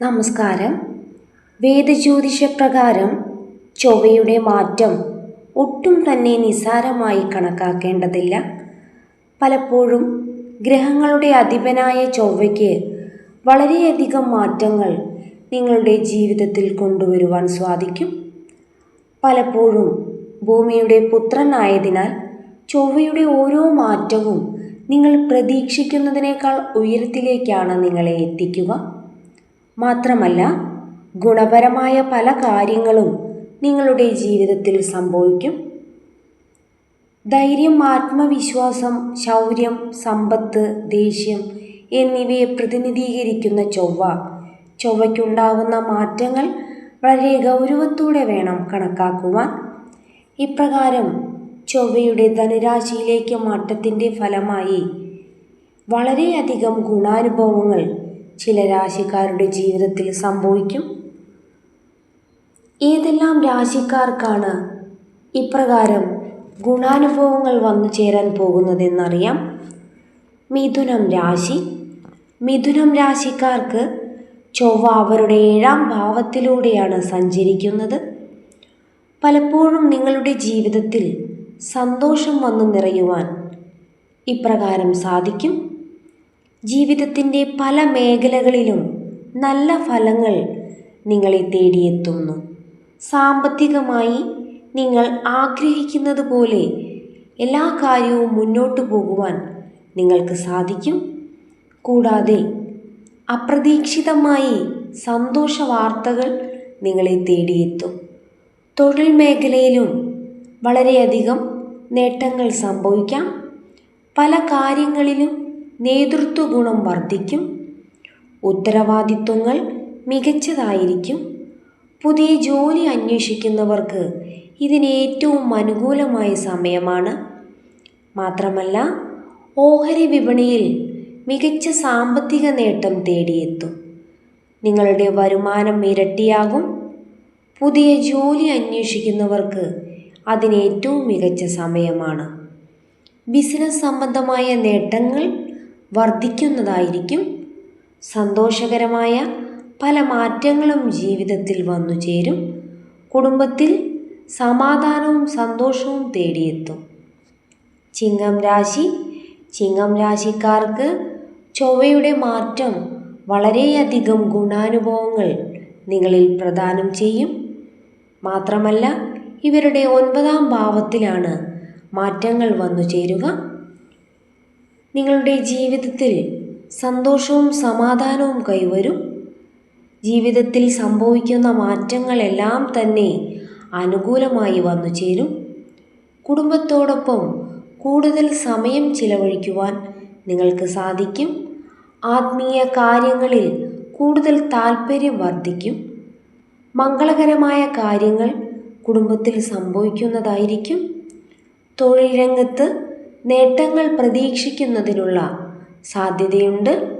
നമസ്കാരം. വേദജ്യോതിഷപ്രകാരം ചൊവ്വയുടെ മാറ്റം ഒട്ടും തന്നെ നിസാരമായി കണക്കാക്കേണ്ടതില്ല. പലപ്പോഴും ഗ്രഹങ്ങളുടെ അധിപനായ ചൊവ്വയ്ക്ക് വളരെയധികം മാറ്റങ്ങൾ നിങ്ങളുടെ ജീവിതത്തിൽ കൊണ്ടുവരുവാൻ സാധിക്കും. പലപ്പോഴും ഭൂമിയുടെ പുത്രനായതിനാൽ ചൊവ്വയുടെ ഓരോ മാറ്റവും നിങ്ങൾ പ്രതീക്ഷിക്കുന്നതിനേക്കാൾ ഉയരത്തിലേക്കാണ് നിങ്ങളെ എത്തിക്കുക. മാത്രമല്ല ഗുണപരമായ പല കാര്യങ്ങളും നിങ്ങളുടെ ജീവിതത്തിൽ സംഭവിക്കും. ധൈര്യം ആത്മവിശ്വാസം ശൗര്യം സമ്പത്ത് ദേഷ്യം എന്നിവയെ പ്രതിനിധീകരിക്കുന്ന ചൊവ്വ. ചൊവ്വയ്ക്കുണ്ടാകുന്ന മാറ്റങ്ങൾ വളരെ ഗൗരവത്തോടെ വേണം കണക്കാക്കുവാൻ. ഇപ്രകാരം ചൊവ്വയുടെ ധനുരാശിയിലേക്ക് മാറ്റത്തിന്റെ ഫലമായി വളരെയധികം ഗുണാനുഭവങ്ങൾ ചില രാശിക്കാരുടെ ജീവിതത്തിൽ സംഭവിക്കും. ഏതെല്ലാം രാശിക്കാർക്കാണ് ഇപ്രകാരം ഗുണാനുഭവങ്ങൾ വന്നു ചേരാൻ പോകുന്നതെന്നറിയാം. മിഥുനം രാശി. മിഥുനം രാശിക്കാർക്ക് ചൊവ്വ അവരുടെ ഏഴാം ഭാവത്തിലൂടെയാണ് സഞ്ചരിക്കുന്നത്. പലപ്പോഴും നിങ്ങളുടെ ജീവിതത്തിൽ സന്തോഷം വന്നു നിറയുവാൻ ഇപ്രകാരം സാധിക്കും. ജീവിതത്തിന്റെ പല മേഖലകളിലും നല്ല ഫലങ്ങൾ നിങ്ങളെ തേടിയെത്തുന്നു. സാമ്പത്തികമായി നിങ്ങൾ ആഗ്രഹിക്കുന്നത് പോലെ എല്ലാ കാര്യവും മുന്നോട്ട് പോകുവാൻ നിങ്ങൾക്ക് സാധിക്കും. കൂടാതെ അപ്രതീക്ഷിതമായി സന്തോഷ വാർത്തകൾ നിങ്ങളെ തേടിയെത്തും. തൊഴിൽ മേഖലയിലും വളരെയധികം നേട്ടങ്ങൾ സംഭവിക്കാം. പല കാര്യങ്ങളിലും നേതൃത്വ ഗുണം വർദ്ധിക്കും. ഉത്തരവാദിത്വങ്ങൾ മികച്ചതായിരിക്കും. പുതിയ ജോലി അന്വേഷിക്കുന്നവർക്ക് ഇതിന് ഏറ്റവും അനുകൂലമായ സമയമാണ്. മാത്രമല്ല ഓഹരി വിപണിയിൽ മികച്ച സാമ്പത്തിക നേട്ടം തേടിയെത്തും. നിങ്ങളുടെ വരുമാനം ഇരട്ടിയാകും. പുതിയ ജോലി അന്വേഷിക്കുന്നവർക്ക് അതിന് ഏറ്റവും മികച്ച സമയമാണ്. ബിസിനസ് സംബന്ധമായ നേട്ടങ്ങൾ വർദ്ധിക്കുന്നതായിരിക്കും. സന്തോഷകരമായ പല മാറ്റങ്ങളും ജീവിതത്തിൽ വന്നു ചേരും. കുടുംബത്തിൽ സമാധാനവും സന്തോഷവും തേടിയെത്തും. ചിങ്ങം രാശി ചിങ്ങം രാശിക്കാർക്ക് ചൊവ്വയുടെ മാറ്റം വളരെയധികം ഗുണാനുഭവങ്ങൾ നിങ്ങളിൽ പ്രദാനം ചെയ്യും. മാത്രമല്ല ഇവരുടെ ഒൻപതാം ഭാവത്തിലാണ് മാറ്റങ്ങൾ വന്നു ചേരുക. നിങ്ങളുടെ ജീവിതത്തിൽ സന്തോഷവും സമാധാനവും കൈവരും. ജീവിതത്തിൽ സംഭവിക്കുന്ന മാറ്റങ്ങളെല്ലാം തന്നെ അനുകൂലമായി വന്നു ചേരും. കുടുംബത്തോടൊപ്പം കൂടുതൽ സമയം ചിലവഴിക്കുവാൻ നിങ്ങൾക്ക് സാധിക്കും. ആത്മീയ കാര്യങ്ങളിൽ കൂടുതൽ താല്പര്യം വർദ്ധിക്കും. മംഗളകരമായ കാര്യങ്ങൾ കുടുംബത്തിൽ സംഭവിക്കുന്നതായിരിക്കും. തൊഴിൽ രംഗത്ത് നേട്ടങ്ങൾ പ്രതീക്ഷിക്കുന്നതിനുള്ള സാധ്യതയുണ്ട്.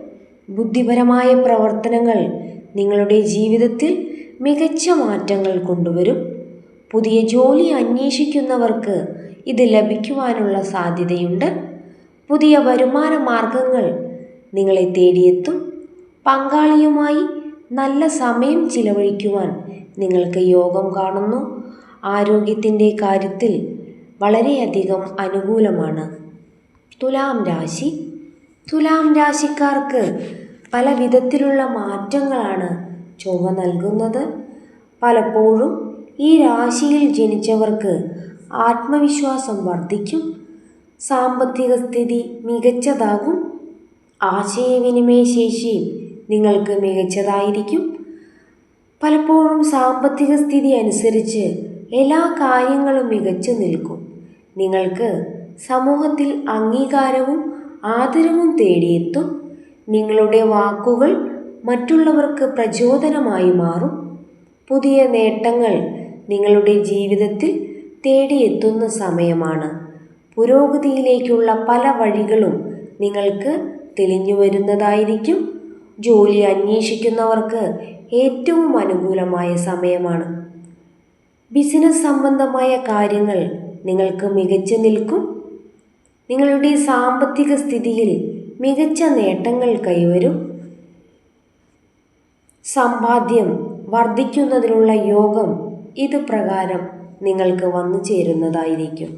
ബുദ്ധിപരമായ പ്രവർത്തനങ്ങൾ നിങ്ങളുടെ ജീവിതത്തിൽ മികച്ച മാറ്റങ്ങൾ കൊണ്ടുവരും. പുതിയ ജോലി അന്വേഷിക്കുന്നവർക്ക് ഇത് ലഭിക്കുവാനുള്ള സാധ്യതയുണ്ട്. പുതിയ വരുമാന മാർഗങ്ങൾ നിങ്ങളെ തേടിയെത്തും. പങ്കാളിയുമായി നല്ല സമയം ചിലവഴിക്കുവാൻ നിങ്ങൾക്ക് യോഗം കാണുന്നു. ആരോഗ്യത്തിന്റെ കാര്യത്തിൽ വളരെയധികം അനുകൂലമാണ്. തുലാം രാശി. തുലാം രാശിക്കാർക്ക് പല വിധത്തിലുള്ള മാറ്റങ്ങളാണ് ചൊവ്വ നൽകുന്നത്. പലപ്പോഴും ഈ രാശിയിൽ ജനിച്ചവർക്ക് ആത്മവിശ്വാസം വർദ്ധിക്കും. സാമ്പത്തിക സ്ഥിതി മികച്ചതാകും. ആശയവിനിമയ ശേഷിയും നിങ്ങൾക്ക് മികച്ചതായിരിക്കും. പലപ്പോഴും സാമ്പത്തിക സ്ഥിതി അനുസരിച്ച് എല്ലാ കാര്യങ്ങളും മികച്ചു നിൽക്കും. നിങ്ങൾക്ക് സമൂഹത്തിൽ അംഗീകാരവും ആദരവും തേടിയെത്തും. നിങ്ങളുടെ വാക്കുകൾ മറ്റുള്ളവർക്ക് പ്രചോദനമായി മാറും. പുതിയ നേട്ടങ്ങൾ നിങ്ങളുടെ ജീവിതത്തിൽ തേടിയെത്തുന്ന സമയമാണ്. പുരോഗതിയിലേക്കുള്ള പല വഴികളും നിങ്ങൾക്ക് തെളിഞ്ഞു വരുന്നതായിരിക്കും ജോലി അന്വേഷിക്കുന്നവർക്ക് ഏറ്റവും അനുകൂലമായ സമയമാണ്. ബിസിനസ് സംബന്ധമായ കാര്യങ്ങൾ നിങ്ങൾക്ക് മികച്ചു നിൽക്കും. നിങ്ങളുടെ സാമ്പത്തിക സ്ഥിതിയിൽ മികച്ച നേട്ടങ്ങൾ കൈവരും. സമ്പാദ്യം വർദ്ധിക്കുന്നതിനുള്ള യോഗം ഇത് പ്രകാരം നിങ്ങൾക്ക് വന്നു ചേരുന്നതായിരിക്കും